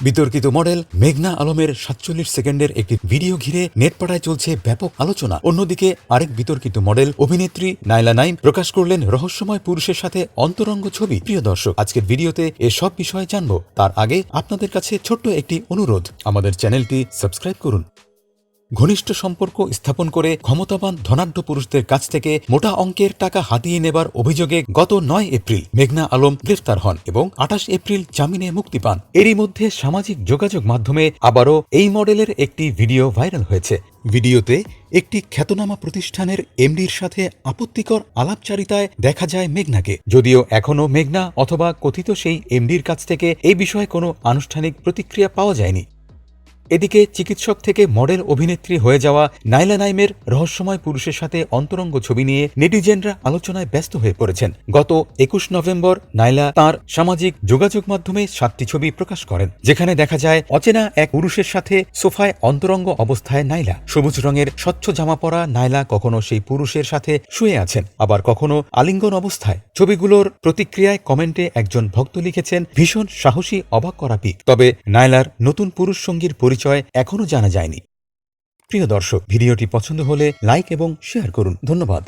বিতর্কিত মডেল মেঘনা আলমের সাতচল্লিশ সেকেন্ডের একটি ভিডিও ঘিরে নেটপাড়ায় চলছে ব্যাপক আলোচনা। অন্যদিকে আরেক বিতর্কিত মডেল অভিনেত্রী নাইলা নাইম প্রকাশ করলেন রহস্যময় পুরুষের সাথে অন্তরঙ্গ ছবি। প্রিয় দর্শক, আজকের ভিডিওতে এসব বিষয়ে জানব। তার আগে আপনাদের কাছে ছোট্ট একটি অনুরোধ। আমাদের চ্যানেলটি সাবস্ক্রাইব করুন। ঘনিষ্ঠ সম্পর্ক স্থাপন করে ক্ষমতাবান ধনাঢ্য পুরুষদের কাছ থেকে মোটা অঙ্কের টাকা হাতিয়ে নেবার অভিযোগে গত নয় এপ্রিল মেঘনা আলম গ্রেফতার হন এবং আঠাশ এপ্রিল জামিনে মুক্তি পান। এরই মধ্যে সামাজিক যোগাযোগ মাধ্যমে আবারও এই মডেলের একটি ভিডিও ভাইরাল হয়েছে। ভিডিওতে একটি খ্যাতনামা প্রতিষ্ঠানের এমডির সাথে আপত্তিকর আলাপচারিতায় দেখা যায় মেঘনাকে। যদিও এখনও মেঘনা অথবা কথিত সেই এমডির কাছ থেকে এই বিষয়ে কোনো আনুষ্ঠানিক প্রতিক্রিয়া পাওয়া যায়নি। এদিকে চিকিৎসক থেকে মডেল অভিনেত্রী হয়ে যাওয়া নাইলা নাইমের রহস্যময় পুরুষের সাথে অন্তরঙ্গ ছবি নিয়ে নেটিজেনরা আলোচনায় ব্যস্ত হয়ে পড়েছেন। গত একুশ নভেম্বর নাইলা তার সামাজিক যোগাযোগ মাধ্যমে সাতটি ছবি প্রকাশ করেন, যেখানে দেখা যায় অচেনা এক পুরুষের সাথে সোফায় অন্তরঙ্গ অবস্থায় নাইলা। সবুজ রঙের স্বচ্ছ জামা পরা নাইলা কখনো সেই পুরুষের সাথে শুয়ে আছেন, আবার কখনো আলিঙ্গন অবস্থায়। ছবিগুলোর প্রতিক্রিয়ায় কমেন্টে একজন ভক্ত লিখেছেন, ভীষণ সাহসী অবাক করা পিক। তবে নাইলার নতুন পুরুষ সঙ্গীর পরিচয় এখনও জানা যায়নি। প্রিয় দর্শক ভিডিওটি পছন্দ হলে লাইক এবং শেয়ার করুন। ধন্যবাদ।